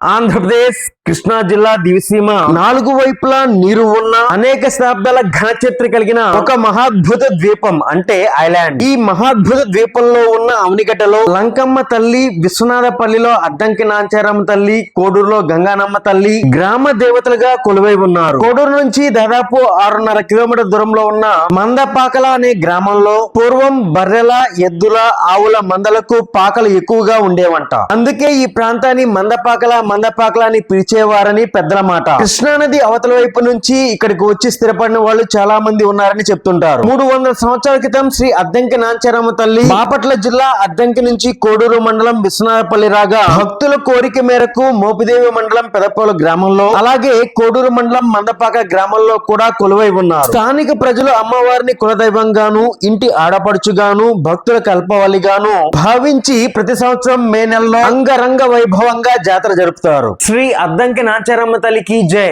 ఆంధ్రప్రదేశ్ కృష్ణా జిల్లా దివిసీమ నాలుగు వైపులా నీరు ఉన్న అనేక శతాబ్దాల ఘన చరిత్ర కలిగిన ఒక మహాద్భుత ద్వీపం అంటే ఐలాండ్. ఈ మహాద్భుత ద్వీపంలో ఉన్న అవనిగడ్డలో లంకమ్మ తల్లి విశ్వనాథపల్లిలో అద్దంకి నాంచారమ్మ తల్లి కోడూరులో గంగానమ్మ తల్లి గ్రామ దేవతలుగా కొలువై ఉన్నారు. కోడూరు నుంచి దాదాపు ఆరున్నర కిలోమీటర్ దూరంలో ఉన్న మందపాకల అనే గ్రామంలో పూర్వం బర్రెల ఎద్దుల ఆవుల మందలకు పాకలు ఎక్కువగా ఉండేవంట. అందుకే ఈ ప్రాంతాన్ని మందపాకల మందపాకలాన్ని పిలిచేవారని పెద్దల మాట. కృష్ణానది అవతల వైపు నుంచి ఇక్కడికి వచ్చి స్థిరపడిన వాళ్ళు చాలా మంది ఉన్నారని చెప్తుంటారు. మూడు వందల సంవత్సరాల క్రితం శ్రీ అద్దంకి నాంచారమ్మ తల్లి బాపట్ల జిల్లా అద్దంకి నుంచి కోడూరు మండలం విశ్వనాథపల్లి రాగా భక్తుల కోరిక మేరకు మోపిదేవి మండలం పెదపోలు గ్రామంలో అలాగే కోడూరు మండలం మందపాక గ్రామంలో కూడా కొలువై ఉన్నారు. స్థానిక ప్రజలు అమ్మవారిని కులదైవంగాను ఇంటి ఆడపడుచుగాను భక్తుల కల్పవలిగాను భావించి ప్రతి సంవత్సరం మే నెలలో అంగరంగ వైభవంగా జాతర జరుపుతారు శ్రీ అద్దంకి నాచారమ్మ తల్లికి జై.